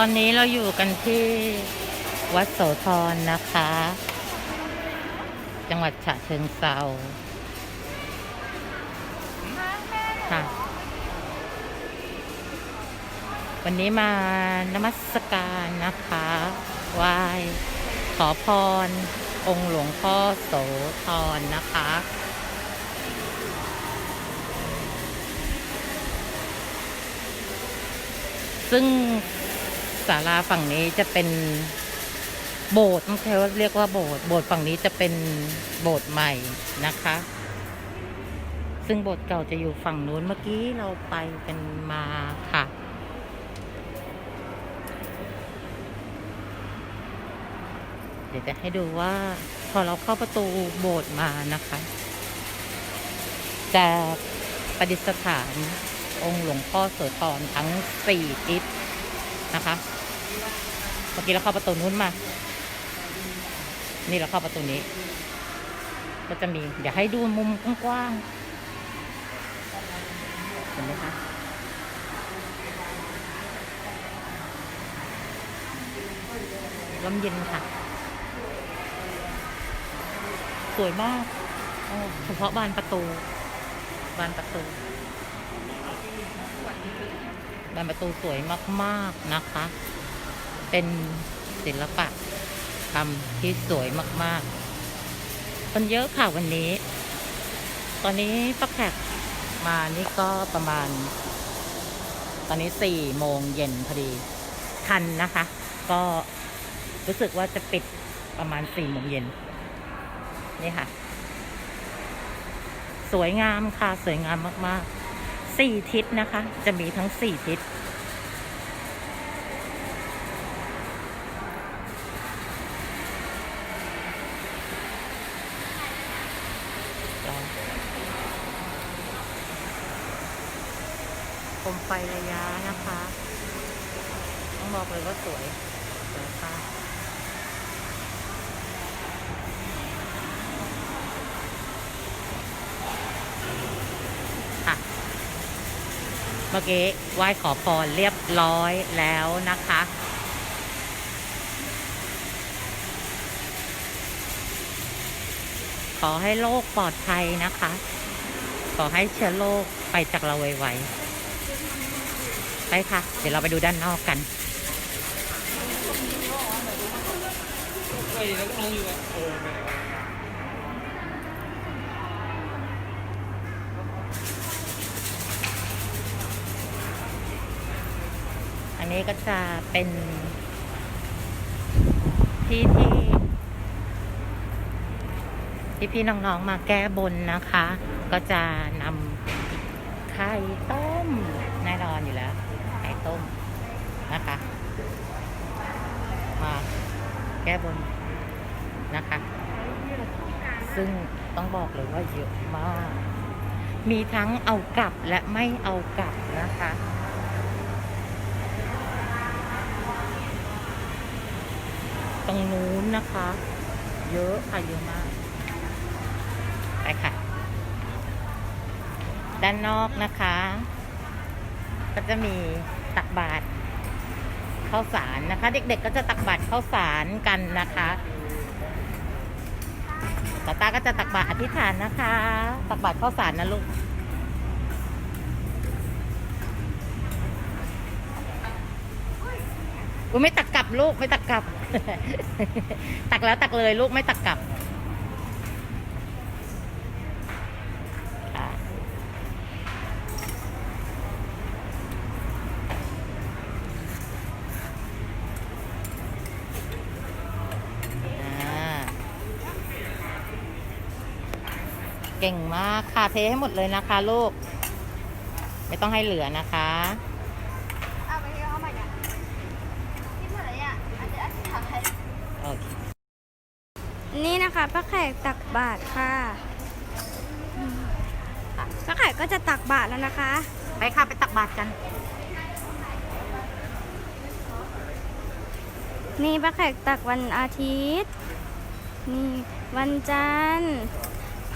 ตอนนี้เราอยู่กันที่วัดโสธรนะคะ จังหวัดฉะเชิงเซาค่ะ วันนี้มานมัสการนะคะไหว้ขอพร องค์หลวงพ่อโสธรนะคะซึ่ง ศาลาฝั่งนี้จะเป็นโบสถ์ต้องใช้ว่าเรียกว่าโบสถ์โบสถ์ฝั่งนี้จะเป็นโบสถ์ใหม่นะคะ ซึ่งโบสถ์เก่าจะอยู่ฝั่งนู้นเมื่อกี้เราไปกันมาค่ะ เดี๋ยวจะให้ดูว่าพอเราเข้าประตูโบสถ์มานะคะ จะประดิษฐานองค์หลวงพ่อโสธรทั้งสี่ทิศ นะคะ เมื่อกี้เราเข้าประตูนู้นมา นี่เราเข้าประตูนี้ ก็จะมี เดี๋ยวให้ดูมุมกว้างๆเห็นไหมคะลมเย็นค่ะ สวยมากโอ้เฉพาะบานประตู บานประตู บานประตูสวยมากๆนะคะ เป็นศิลปะทำที่สวยมากๆ คนเยอะค่ะวันนี้ ตอนนี้ป้าแขกมานี่ก็ประมาณ ตอนนี้สี่โมงเย็นพอดีทันนะคะ ก็รู้สึกว่าจะปิดประมาณสี่โมงเย็นนี่ค่ะ สวยงามค่ะ สวยงามมาก ๆ สี่ทิศนะคะ จะมีทั้งสี่ทิศโคมไฟระยะนะคะ ต้องบอกเลยว่าสวยสวยค่ะค่ะ เมื่อกี้ไหว้ขอพรเรียบร้อยแล้วนะคะ ขอให้โลกปลอดภัยนะคะ ขอให้เชื้อโรคไปจากเราไวๆไปค่ะ เดี๋ยวเราไปดูด้านนอกกันอั นนี้ก็จะเป็นที่ที่พี่พี่น้องๆมาแก้บนนะคะ ก็จะนำไข่ต้มแน่นอนอยู่แล้วไข่ต้มนะคะ มาแก้บนนะคะ ซึ่งต้องบอกเลยว่าเยอะมาก มีทั้งเอากลับและไม่เอากลับนะคะ รงนู้นนะคะ เยอะค่ะเยอะมาก ไปค่ะ ด้านนอกนะคะ ก็จะมีตักบาตรข้าวสารนะคะ เด็กๆก็จะตักบาตรข้าวสารกันนะคะตาตาก็จะตักบาตรอธิษฐานนะคะ ตักบาตรข้าวสารนะลูก กูไม่ตักกลับลูกไม่ตักกลับ ตักแล้วตักเลยลูกไม่ตักกลับเก่งมากค่ะเทให้หมดเลยนะคะลูก ไม่ต้องให้เหลือนะคะ เอาไปเอาใหม่เนี่ยที่เมื่อไหร่อะอาจจะอธิษฐาน โอเค นี่นะคะ ป้าแขกตักบาตรค่ะป้าแขกก็จะตักบาตรแล้วนะคะ ไปค่ะไปตักบาตรกัน นี่ป้าแขกตักวันอาทิตย์ นี่วันจันทร์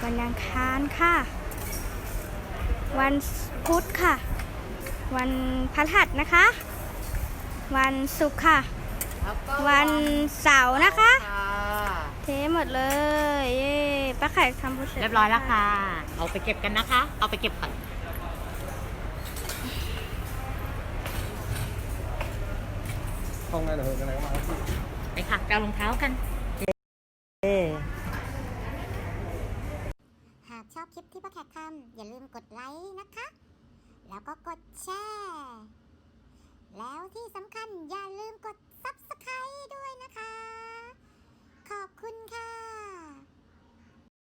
วันอังคารค่ะ วันพุธค่ะ วันพฤหัสนะคะ วันศุกร์ค่ะแล้วก็วันเสาร์นะคะค่ะ เทหมดเลย เย้ป้าไข่ทำบุญเสร็จเรียบร้อยแล้วค่ะ เอาไปเก็บกันนะคะ เอาไปเก็บก่อนห้องไหนเหรอไหนก็มาครับพี่ไปค่ะไปเอารองเท้ากัน หากชอบคลิปที่ป้าแขกทำอย่าลืมกดไลค์นะคะ แล้วก็กดแชร์ แล้วที่สำ